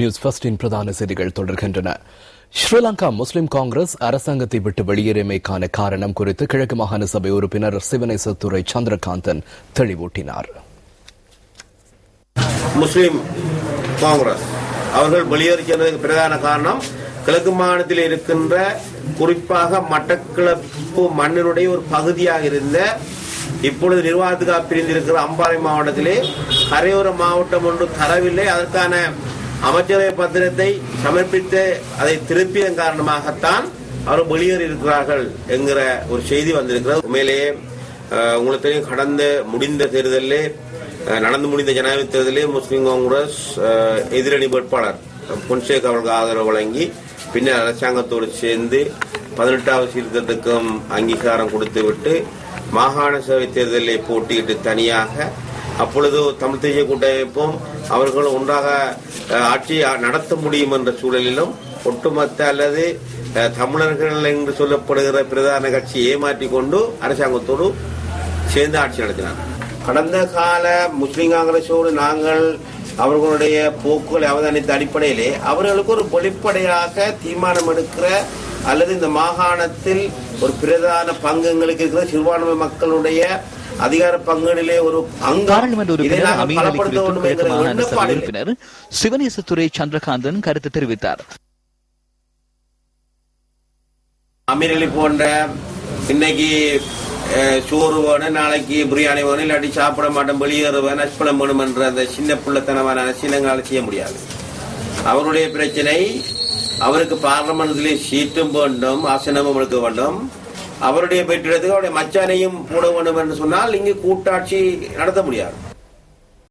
News ஃபர்ஸ்டின் பிரதான செய்திகள் தொடர்கின்றன. ஸ்ரீலங்கா முஸ்லிம் காங்கிரஸ் அரசாங்கத்தை விட்டு வெளியேறியமைக்கான காரணம் குறித்து கிழக்கு மாகாண சபை உறுப்பினர் சிவனேசத்துறை சந்திரகாந்தன் தெளிவூட்டினார். முஸ்லிம் காங்கிரஸ் அவர்கள் வெளியேறி சென்றதுக்கு பிரதான காரணம் கிழக்கு மாநிலத்தில் இருக்கின்ற குறிப்பாக மட்டக்கிளப்பு மண்ணினுடைய ஒரு பகுதியாக இருந்த இப்பொழுது நிர்வாகத்துக்காக பிரிந்திருக்கிற அம்பாறை மாவட்டத்திலே கரையோர மாவட்டம் ஒன்று தரவில்லை. அதற்கான அமைச்சரவை பத்திரத்தை சமர்ப்பித்து அதை திருப்பியதன் காரணமாகத்தான் அவர் வெளியேறி இருக்கிறார்கள் என்கிற ஒரு செய்தி வந்திருக்கிறது. உண்மையிலேயே உங்களுக்கு தெரியும் கடந்த முடிந்த தேர்தலில் நடந்து முடிந்த ஜனாதிபதி தேர்தலிலே முஸ்லீம் காங்கிரஸ் எதிரணி வேட்பாளர் பொன்சேக் அவர்களுக்கு ஆதரவு வழங்கி பின்னர் அரசாங்கத்தோடு சேர்ந்து பதினெட்டாவது சீர்திருத்தத்துக்கும் அங்கீகாரம் கொடுத்துவிட்டு மாகாண சபை தேர்தலில் போட்டியிட்டு தனியாக அப்பொழுது தமிழ் தேசிய கூட்டமைப்பும் அவர்கள் ஒன்றாக ஆட்சி ஆட்சியை நடத்த முடியும் என்ற சூழலிலும் ஒட்டுமொத்த அல்லது தமிழர்கள் என்று சொல்லப்படுகிற பிரதான கட்சியை ஏமாற்றிக் கொண்டு அரசாங்கத்தோடு சேர்ந்து ஆட்சி நடத்தினார். கடந்த கால முஸ்லிம் காங்கிரஸோடு நாங்கள் அவர்களுடைய போக்குகளை அவதானித்த அடிப்படையிலே அவர்களுக்கு ஒரு வெளிப்படையாக தீர்மானம் எடுக்கிற அல்லது இந்த மாகாணத்தில் ஒரு பிரதான பங்கு எங்களுக்கு இருக்கிற சிறுபான்மை மக்களுடைய அதிகார பங்கிலே ஒரு உறுப்பினர் சிவனேசத்துறை சந்திரகாந்தன் கருத்து தெரிவித்தார். அமீரலி போன்ற இன்னைக்கு சோறு வேணும் நாளைக்கு பிரியாணி வேணும் இல்லாட்டி சாப்பிட மாட்டோம் வெளியேறுவேன் நஷ்பலம் வேணும் என்ற அந்த சின்ன பிள்ளைத்தனமான அரசியலங்களால் செய்ய முடியாது. அவருடைய பிரச்சனை அவருக்கு பார்லமெண்ட்லேயே சீட்டும் வேண்டும் ஆசனமும் எடுக்க வேண்டும். அவருடைய பெற்றிடத்துக்கு அவருடைய மச்சானையும் போட வேண்டும் என்று சொன்னால் இங்கு கூட்டாட்சி நடத்த முடியாது.